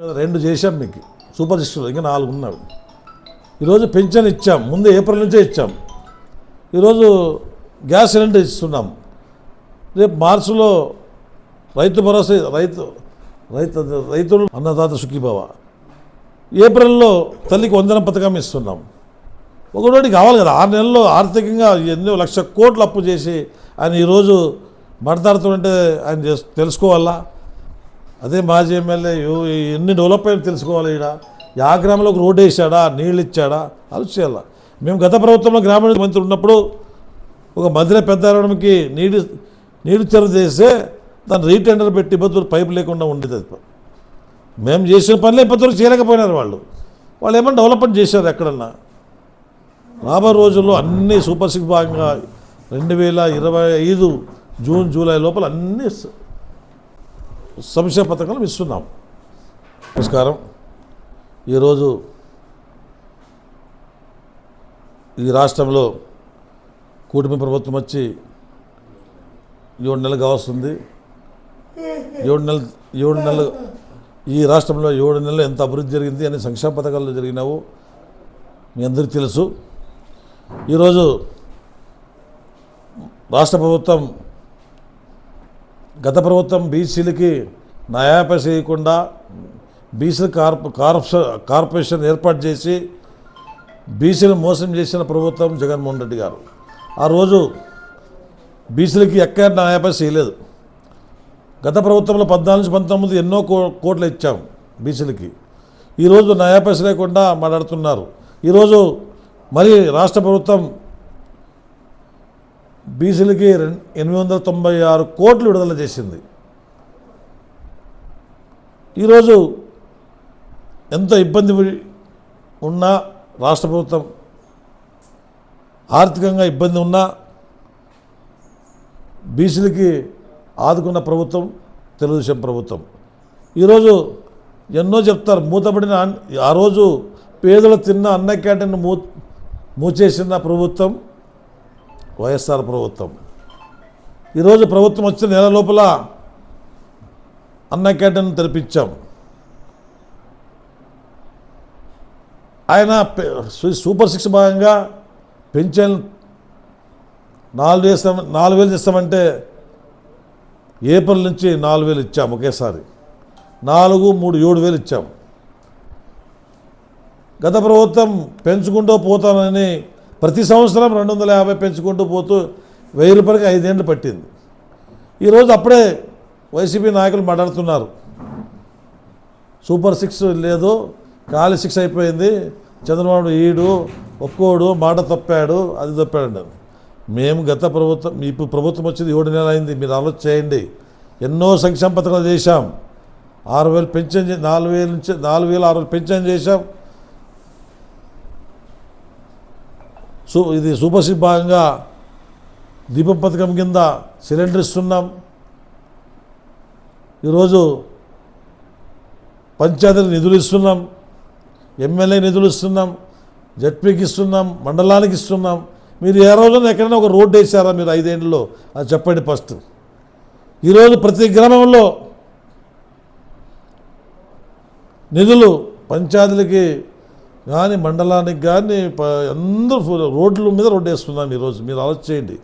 రెండు చేశాం మీకు. సూపర్ సిస్టర్లు ఇంకా నాలుగు ఉన్నవి ఈరోజు పెన్షన్ ఇచ్చాం. ముందు ఏప్రిల్ నుంచే ఇచ్చాం. ఈరోజు గ్యాస్ సిలిండర్ ఇస్తున్నాం. రేపు మార్చిలో రైతు భరోసా రైతు రైతు రైతులు అన్నదాత సుఖీభావ. ఏప్రిల్లో తల్లికి వందన పథకం ఇస్తున్నాం. ఒకటోటి కావాలి కదా. ఆరు నెలల్లో ఆర్థికంగా ఎన్నో లక్ష కోట్లు అప్పు చేసి ఆయన ఈరోజు మాట్లాడుతుంటే ఆయన తెలుసుకోవాలా? అదే మాజీ ఎమ్మెల్యే యో- ఎన్ని డెవలప్ అయ్యి తెలుసుకోవాలి ఇక్కడ యా గ్రామంలో ఒక రోడ్డు వేసాడా? నీళ్ళు ఇచ్చాడా? ఆలోచించాల? మేము గత ప్రభుత్వంలో గ్రామీణ మంత్రి ఉన్నప్పుడు ఒక మధ్యలో పెద్ద అరవడానికి నీటి నీటి చెరువు చేస్తే దాన్ని రీటెండర్ పెట్టి ఇబ్బందులు పైపు లేకుండా ఉండేది అది. మేము చేసిన పనులే ఇబ్బందులు చేయలేకపోయినారు వాళ్ళు. వాళ్ళు ఏమైనా డెవలప్మెంట్ చేశారు ఎక్కడన్నా? రాబోయే రోజుల్లో అన్నీ సూపర్ సిక్స్ భాగంగా రెండు వేల ఇరవై ఐదు జూన్ జూలై లోపల అన్నీ సంక్షేమ పథకాలు ఇస్తున్నాం. నమస్కారం. ఈరోజు ఈ రాష్ట్రంలో కూటమి ప్రభుత్వం వచ్చి ఏడు నెలలు కావస్తుంది ఏడు నెలలు ఏడు నెలలు ఈ రాష్ట్రంలో ఏడు నెలలు ఎంత అభివృద్ధి జరిగింది అనే సంక్షేమ పథకాలు జరిగినావు మీ అందరికీ తెలుసు. ఈరోజు రాష్ట్ర ప్రభుత్వం గత ప్రభుత్వం బీసీలకి నయాపై చేయకుండా బీసీ కార్ప కార్పొ- కార్పొరేషన్ ఏర్పాటు చేసి బీసీలు మోసం చేసిన ప్రభుత్వం జగన్మోహన్ రెడ్డి గారు. ఆ రోజు బీసీలకి ఎక్కడ నయాపై చేయలేదు. గత ప్రభుత్వంలో పద్నాలుగు నుంచి పంతొమ్మిది ఎన్నో కో కోట్లు ఇచ్చాం బీసీలకి. ఈరోజు నయాపసి లేకుండా మాట్లాడుతున్నారు. ఈరోజు మరి రాష్ట్ర ప్రభుత్వం బీసీలకి రెండు ఎనిమిది వందల తొంభై ఆరు కోట్లు విడుదల చేసింది. ఈరోజు ఎంత ఇబ్బంది ఉన్నా రాష్ట్ర ప్రభుత్వం ఆర్థికంగా ఇబ్బంది ఉన్నా బీసీలకి ఆదుకున్న ప్రభుత్వం తెలుగుదేశం ప్రభుత్వం. ఈరోజు ఎన్నో చెప్తారు మూతపడిన ఆ రోజు పేదలు తిన్న అన్న క్యాంటీన్ మూ మూచేసిన ప్రభుత్వం వైఎస్ఆర్ ప్రభుత్వం. ఈరోజు ప్రభుత్వం వచ్చిన నెల లోపల అన్న అకాడమీని తెరిపించాం. ఆయన సూపర్ సిక్స్ భాగంగా పెన్షన్ నాలుగు వేస్తాం నాలుగు వేలు ఇస్తామంటే ఏప్రిల్ నుంచి నాలుగు వేలు ఇచ్చాం ఒకేసారి. నాలుగు మూడు ఏడు వేలు ఇచ్చాం. గత ప్రభుత్వం పెంచుకుంటూ పోతానని ప్రతి సంవత్సరం రెండు వందల యాభై పెంచుకుంటూ పోతూ వెయ్యి రూపాయలకి ఐదేళ్ళు పట్టింది. ఈరోజు అప్పుడే వైసీపీ నాయకులు మాట్లాడుతున్నారు. సూపర్ సిక్స్ లేదు ఖాళీ సిక్స్ అయిపోయింది చంద్రబాబు ఈడు ఒక్కోడు మాట తప్పాడు అది తప్పాడు మేము గత ప్రభుత్వం ఇప్పుడు ప్రభుత్వం వచ్చింది ఏడు నెల అయింది మీరు ఆలోచన చేయండి. ఎన్నో సంక్షేమ పథకాలు చేశాం. ఆరు వేలు పెన్షన్ నాలుగు వేల నుంచి నాలుగు వేలు ఆరు వేలు పెన్షన్ చేశాం. సో ఇది సూపర్ సిక్స్ భాగంగా దీపం పథకం కింద సిలిండర్ ఇస్తున్నాం. ఈరోజు పంచాయతీలకు నిధులు ఇస్తున్నాం ఎమ్మెల్యే నిధులు ఇస్తున్నాం జడ్పీకి ఇస్తున్నాం మండలానికి ఇస్తున్నాం. మీరు ఏ రోజున ఎక్కడైనా ఒక రోడ్డు వేసారా మీరు ఐదేళ్ళలో అది చెప్పండి ఫస్ట్. ఈరోజు ప్రతి గ్రామంలో నిధులు పంచాయతీలకి కానీ మండలానికి కానీ అందరూ రోడ్ల మీద రోడ్డు వేస్తున్నాం ఈరోజు. మీరు ఆలోచన చేయండి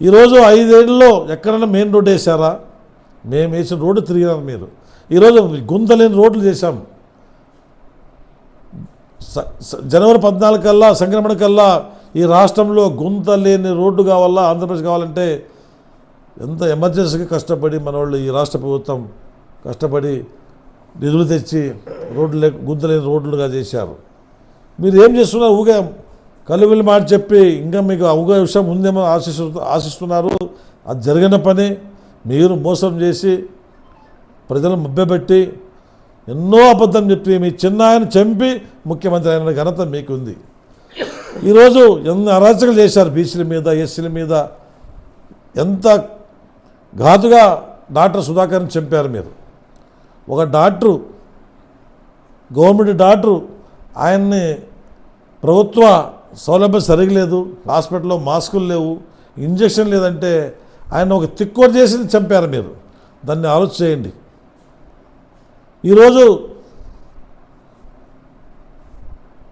ఈరోజు ఐదేళ్ళలో ఎక్కడైనా మెయిన్ రోడ్డు వేసారా మేము వేసిన రోడ్డు తిరిగినారు మీరు. ఈరోజు గుంతలేని రోడ్లు చేశాం. స- జనవరి పద్నాలుగు కల్లా సంక్రమణ కల్లా ఈ రాష్ట్రంలో గుంత లేని రోడ్డు కావాలా ఆంధ్రప్రదేశ్ కావాలంటే ఎంత ఎమర్జెన్సీగా కష్టపడి మన వాళ్ళు ఈ రాష్ట్ర ప్రభుత్వం కష్టపడి నిధులు తెచ్చి రోడ్లు లే గుంత లేని రోడ్లుగా చేశారు. మీరు ఏం చేస్తున్నారు? ఊగా కలువెల్లి మాట చెప్పి ఇంకా మీకు అవుగా విషయం ఉందేమో ఆశిస్తు ఆశిస్తున్నారు. అది జరిగిన పని. మీరు మోసం చేసి ప్రజలను మభ్యపెట్టి ఎన్నో అబద్ధం చెప్పి మీ చిన్న ఆయన చంపి ముఖ్యమంత్రి అయిన ఘనత మీకుంది. ఈరోజు ఎన్ని అరాచకలు చేశారు బీసీల మీద ఎస్సీల మీద. ఎంత ఘాతుగా డాక్టర్ సుధాకర్ని చంపారు మీరు. ఒక డాక్టరు గవర్నమెంట్ డాక్టరు ఆయన్ని ప్రభుత్వ సౌలభ్యం సరిగలేదు హాస్పిటల్లో మాస్కులు లేవు ఇంజక్షన్ లేదంటే ఆయన ఒక తిక్కోటి చేసి చంపారు మీరు. దాన్ని ఆలోచన చేయండి. ఈరోజు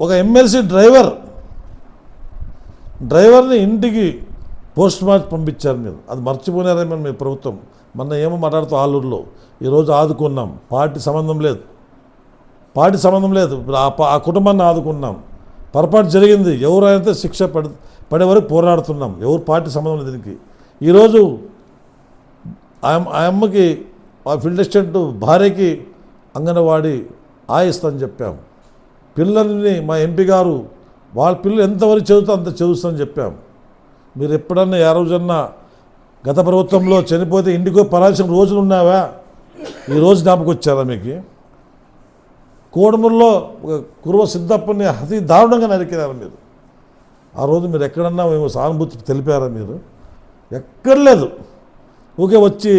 ఒక ఎమ్మెల్సీ డ్రైవర్ డ్రైవర్ని ఇంటికి పోస్ట్ మార్క్ పంపించారు మీరు. అది మర్చిపోయినారేమో మీ ప్రభుత్వం. మొన్న ఏమో మాట్లాడుతూ ఆలూరులో ఈరోజు ఆదుకున్నాం. పార్టీ సంబంధం లేదు. పార్టీ సంబంధం లేదు. ఆ ప- ఆ కుటుంబాన్ని ఆదుకున్నాం. పొరపాటు జరిగింది. ఎవరైతే శిక్ష పడి పడే వరకు పోరాడుతున్నాం. ఎవరు పార్టీ సంబంధం లేదు దీనికి. ఈరోజు ఆ ఆ అమ్మకి ఆ ఫీల్డ్ అసిస్టెంట్ భార్యకి అంగన్వాడీ ఆయిస్తని చెప్పాం పిల్లల్ని మా ఎంపీ గారు వాళ్ళ పిల్లలు ఎంతవరకు చదువుతా అంత చదువుతామని చెప్పాం మీరు ఎప్పుడన్నా ఏ రోజన్నా గత ప్రభుత్వంలో చనిపోతే ఇంటికి పరాల్సిన రోజులు ఉన్నావా ఈరోజు రోజు జ్ఞాపకం వచ్చారా మీకు? కోడమూరులో ఒక కురువ సిద్ధప్పని అతి దారుణంగా నరికినారు మీరు. ఆ రోజు మీరు ఎక్కడన్నా మేము సానుభూతి తెలిపారా మీరు? ఎక్కడ లేదు ఊకే వచ్చి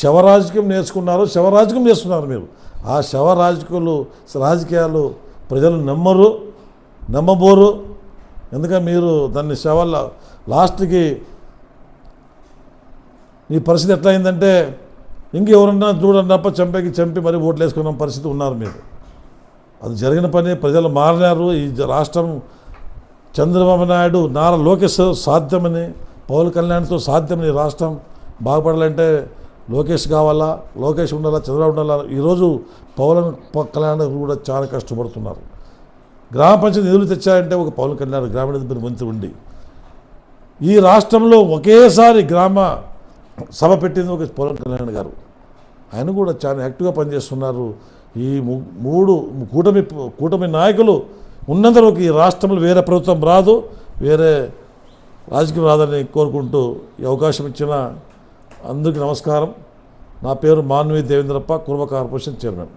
శవరాజకీయం నేర్చుకున్నారు శవరాజకీయం చేస్తున్నారు మీరు. ఆ శవ రాజకీయాలు రాజకీయాలు ప్రజలు నమ్మరు నమ్మబోరు. ఎందుకంటే మీరు దాన్ని శవాల లాస్ట్కి మీ పరిస్థితి ఎట్లా అయిందంటే ఇంకెవరన్నా చూడండి తప్ప చంపేకి చంపి మరీ ఓట్లు వేసుకున్న పరిస్థితి ఉన్నారు మీరు. అది జరిగిన పని ప్రజలు మారినారు. ఈ రాష్ట్రం చంద్రబాబు నాయుడు నారా లోకేష్ సాధ్యమని పవన్ కళ్యాణ్తో సాధ్యం ఈ రాష్ట్రం బాగుపడాలంటే లోకేష్ కావాలా? లోకేష్ ఉండాలా? చంద్రబాబు ఉండాలా? ఈరోజు పవన్ కళ్యాణ్ కూడా చాలా కష్టపడుతున్నారు. గ్రామ పంచాయతీ నిధులు తెచ్చారంటే ఒక పవన్ కళ్యాణ్ గ్రామీణ మంత్రి ఉండి ఈ రాష్ట్రంలో ఒకేసారి గ్రామ సభ పెట్టింది ఒక పవన్ కళ్యాణ్ గారు. ఆయన కూడా చాలా యాక్టివ్గా పనిచేస్తున్నారు. ఈ మూడు కూటమి కూటమి నాయకులు ఉన్నంతవరకు ఈ రాష్ట్రంలో వేరే ప్రభుత్వం రాదు వేరే రాజకీయం రాదని కోరుకుంటూ ఈ అవకాశం ఇచ్చిన అందరికీ నమస్కారం. నా పేరు మాన్వి దేవేంద్రప్ప కుర్మ కార్పొరేషన్ చైర్మన్.